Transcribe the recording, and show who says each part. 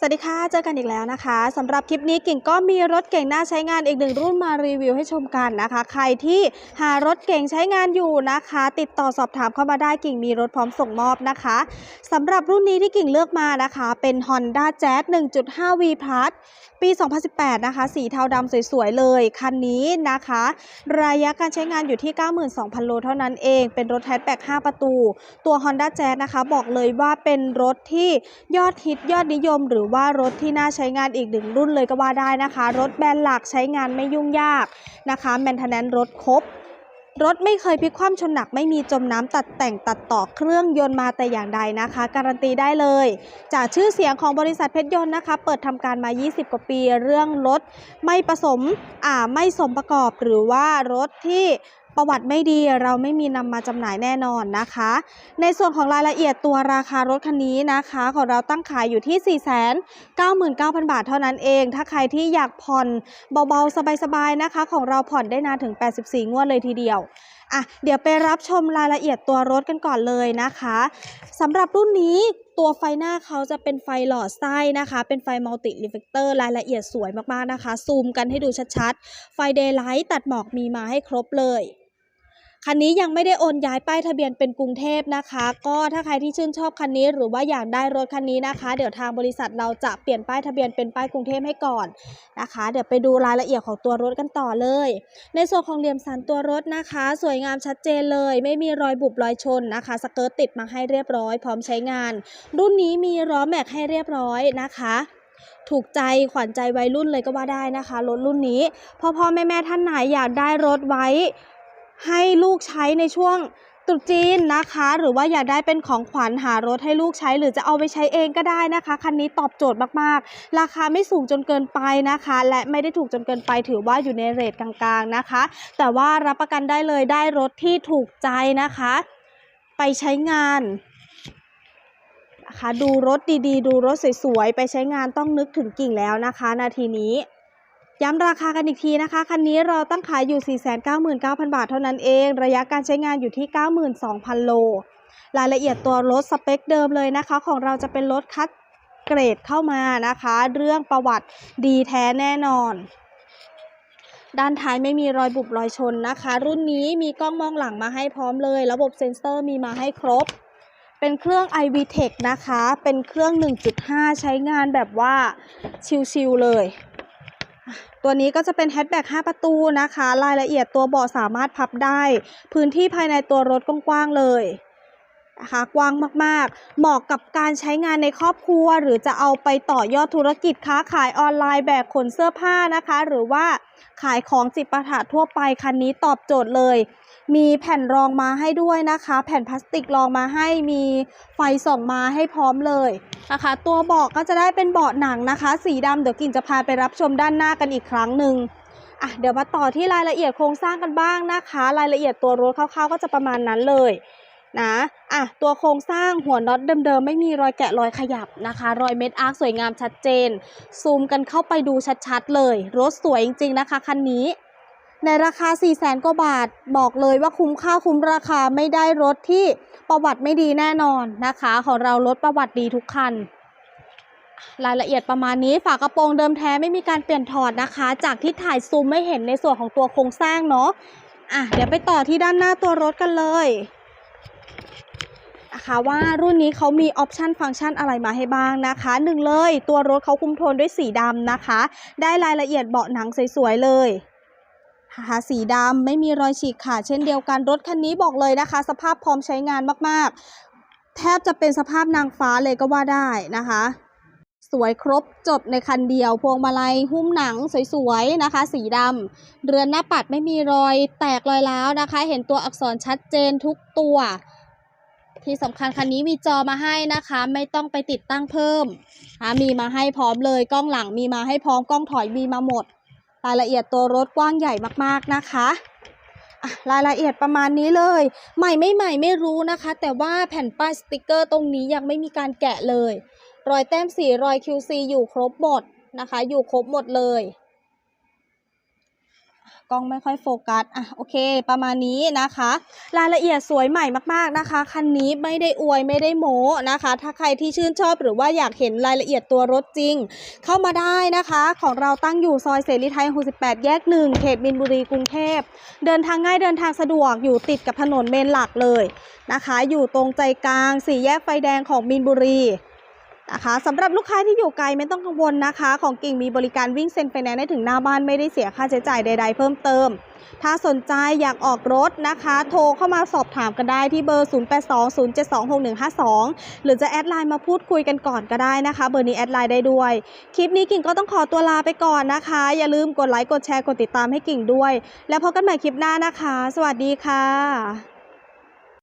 Speaker 1: สวัสดีค่ะ เจอกันอีกแล้วนะคะสำหรับคลิปนี้กิ่งก็มีรถเก่งน่าใช้งานอีกหนึ่งรุ่นมารีวิวให้ชมกันนะคะ ใครที่หารถเก่งใช้งานอยู่นะคะ ติดต่อสอบถามเข้ามาได้กิ่งมีรถพร้อมส่งมอบนะคะสำหรับรุ่นนี้ที่กิ่งเลือกมานะคะ เป็น Honda Jazz 1.5 V Plus ปี 2018 นะคะ สีเทาดำสวยๆ เลย คันนี้นะคะ ระยะการใช้งานอยู่ที่ 92,000 โลเท่านั้นเอง เป็นรถแฮชแบ็ก5 ประตู ตัว Honda Jazz นะคะ บอกเลยว่าเป็นรถที่ยอดฮิตยอดนิยมหรือว่ารถที่น่าใช้งานอีกหนึ่งรุ่นเลยก็ว่าได้นะคะ รถแบรนด์หลักใช้งานไม่ยุ่งยากนะคะแมนเทนแนนรถครบรถไม่เคยพลิกคว่ำชนหนักไม่มีจมน้ำตัดแต่งตัดต่อเครื่องยนต์มาแต่อย่างใดนะคะ การันตีได้เลย จากชื่อเสียงของบริษัทเพชรยนต์นะคะ เปิดทำการมา 20 กว่าปี เรื่องรถไม่ผสมอ่าไม่สมประกอบหรือว่ารถที่ ประวัติไม่ดีเราไม่มีนำมาจำหน่ายแน่นอนนะคะ ในส่วนของรายละเอียดตัวราคารถคันนี้นะคะ ของเราตั้งขายอยู่ที่ 499,000 บาทเท่านั้นเอง ถ้าใครที่อยากผ่อนเบาๆ สบายๆนะคะ ของเราผ่อนได้นานถึง 84 งวดเลยทีเดียวอะเดี๋ยวไปรับชมรายละเอียดตัวรถกันก่อนเลยนะคะสำหรับรุ่นนี้ตัวไฟหน้าเขาจะเป็นไฟหลอดไส้นะคะ เป็นไฟมัลติรีเฟกเตอร์รายละเอียดสวยมากๆนะคะ ซูมกันให้ดูชัดๆ ไฟเดย์ไลท์ตัดหมอกมีมาให้ครบเลย คันนี้ยังไม่ได้โอนย้ายป้ายทะเบียนเป็นกรุงเทพนะคะ ก็ถ้าใครที่ชื่นชอบคันนี้หรือว่าอยากได้รถคันนี้นะคะ เดี๋ยวทางบริษัทเราจะเปลี่ยนป้ายทะเบียนเป็นป้ายกรุงเทพให้ก่อนนะคะ เดี๋ยวไปดูรายละเอียดของตัวรถกันต่อเลย ในส่วนของเหลี่ยมสันตัวรถนะคะ สวยงามชัดเจนเลย ไม่มีรอยบุบรอยชนนะคะ สเกิร์ตติดมาให้เรียบร้อย พร้อมใช้งาน รุ่นนี้มีล้อแม็กให้เรียบร้อยนะคะถูกใจขวัญใจวัยรุ่นเลยก็ว่าได้นะคะ รถรุ่นนี้พ่อพ่อแม่แม่ท่านไหนอยากได้รถไว้ ให้ลูกใช้ในช่วงตรุษจีนนะคะ หรือว่าอยากได้เป็นของขวัญหารถให้ลูกใช้ หรือจะเอาไปใช้เองก็ได้นะคะ คันนี้ตอบโจทย์มากๆ ราคาไม่สูงจนเกินไปนะคะ และไม่ได้ถูกจนเกินไปถือว่าอยู่ในเรทกลางๆนะคะ แต่ว่ารับประกันได้เลยได้รถที่ถูกใจนะคะ ไปใช้งานนะคะดูรถดีๆ ดูรถสวยๆ ไปใช้งานต้องนึกถึงกิ่งแล้วนะคะ นาทีนี้ ย้ำราคากันอีกทีนะคะ คันนี้เราตั้งขายอยู่ 499,000 บาทเท่านั้นเอง ระยะการใช้งานอยู่ที่ 92,000 โล รายละเอียดตัวรถสเปคเดิมเลยนะคะ ของเราจะเป็นรถคัดเกรดเข้ามานะคะ เรื่องประวัติดีแท้แน่นอน ด้านท้ายไม่มีรอยบุบรอยชนนะคะ รุ่นนี้มีกล้องมองหลังมาให้พร้อมเลย ระบบเซ็นเซอร์มีมาให้ครบ เป็นเครื่อง iVTEC นะคะ เป็นเครื่อง 1.5 ใช้งานแบบว่าชิลๆเลย ตัวนี้ก็จะเป็นแฮชแบ็ก5ประตูนะคะ รายละเอียดตัวเบาะสามารถพับได้ พื้นที่ภายในตัวรถกว้างๆเลย นะคะกว้างมากๆ เหมาะกับการใช้งานในครอบครัว หรือจะเอาไปต่อยอดธุรกิจค้าขายออนไลน์แบกขนเสื้อผ้านะคะ หรือว่าขายของจิปาถะทั่วไปคันนี้ตอบโจทย์เลย มีแผ่นรองมาให้ด้วยนะคะ แผ่นพลาสติกรองมาให้มีไฟส่องมาให้พร้อมเลยนะคะ ตัวเบาะก็จะได้เป็นเบาะหนังนะคะ สีดำเดี๋ยวกิ่งจะพาไปรับชมด้านหน้ากันอีกครั้งหนึ่งอะเดี๋ยวมาต่อที่รายละเอียดโครงสร้างกันบ้างนะคะ รายละเอียดตัวรถคร่าวๆก็จะประมาณนั้นเลย นะอะตัวโครงสร้างหัวน็อตเดิมๆ ไม่มีรอยแกะรอยขยับนะคะ รอยเม็ดอาร์คสวยงามชัดเจน ซูมกันเข้าไปดูชัดๆเลย รถสวยจริงๆนะคะคันนี้ ในราคา 4 0 0แสนกว่าบาท บอกเลยว่าคุ้มค่าคุ้มราคาไม่ได้รถที่ประวัติไม่ดีแน่นอนนะคะ ของเรารถประวัติดีทุกคัน รายละเอียดประมาณนี้ฝากระโปรงเดิมแท้ไม่มีการเปลี่ยนถอดนะคะ จากที่ถ่ายซูมไม่เห็นในส่วนของตัวโครงสร้างเนาะอะเดี๋ยวไปต่อที่ด้านหน้าตัวรถกันเลย นะคะว่ารุ่นนี้เขามีออปชันฟังก์ชันอะไรมาให้บ้างนะคะหนึ่งเลยตัวรถเขาคุมโทนด้วยสีดำนะคะ ได้รายละเอียดเบาะหนังสวยๆเลยนะคะสีดำไม่มีรอยฉีกขาดเช่นเดียวกันรถคันนี้บอกเลยนะคะ สภาพพร้อมใช้งานมากๆ แทบจะเป็นสภาพนางฟ้าเลยก็ว่าได้นะคะ สวยครบจบในคันเดียว พวงมาลัยหุ้มหนังสวยๆนะคะ สีดำเรือนหน้าปัดไม่มีรอยแตกรอยร้าวนะคะ เห็นตัวอักษรชัดเจนทุกตัว ที่สำคัญคันนี้มีจอมาให้นะคะ ไม่ต้องไปติดตั้งเพิ่มนะมีมาให้พร้อมเลยกล้องหลังมีมาให้พร้อมกล้องถอยมีมาหมด รายละเอียดตัวรถกว้างใหญ่มากๆนะคะอะรายละเอียดประมาณนี้เลย ใหม่ไม่ใหม่ไม่รู้นะคะ แต่ว่าแผ่นป้ายสติกเกอร์ตรงนี้ยังไม่มีการแกะเลย รอยแต้มสีรอย QC อยู่ครบหมดนะคะ อยู่ครบหมดเลย กล้องไม่ค่อยโฟกัสอะโอเค ประมาณนี้นะคะ รายละเอียดสวยใหม่มากๆนะคะ คันนี้ไม่ได้อวยไม่ได้โม้นะคะ ถ้าใครที่ชื่นชอบหรือว่าอยากเห็นรายละเอียดตัวรถจริง เข้ามาได้นะคะ ของเราตั้งอยู่ซอยเสรีไทย 68 แยก 1 เขตมินบุรีกรุงเทพ เดินทางง่ายเดินทางสะดวกอยู่ติดกับถนนเมนหลักเลยนะคะ อยู่ตรงใจกลางสี่แยกไฟแดงของมินบุรี นะคะสำหรับลูกค้าที่อยู่ไกลไม่ต้องกังวลนะคะ ของกิ่งมีบริการวิ่งเซ็นไฟแนนซ์ได้ถึงหน้าบ้านไม่ได้เสียค่าใช้จ่ายใด ๆ เพิ่มเติม ถ้าสนใจอยากออกรถนะคะ โทรเข้ามาสอบถามกันได้ที่เบอร์ 0820726152 หรือจะแอดไลน์มาพูดคุยกันก่อนก็ได้นะคะ เบอร์นี้แอดไลน์ได้ด้วย คลิปนี้กิ่งก็ต้องขอตัวลาไปก่อนนะคะ อย่าลืมกดไลค์กดแชร์กดติดตามให้กิ่งด้วย แล้วพบกันใหม่คลิปหน้านะคะ สวัสดีค่ะ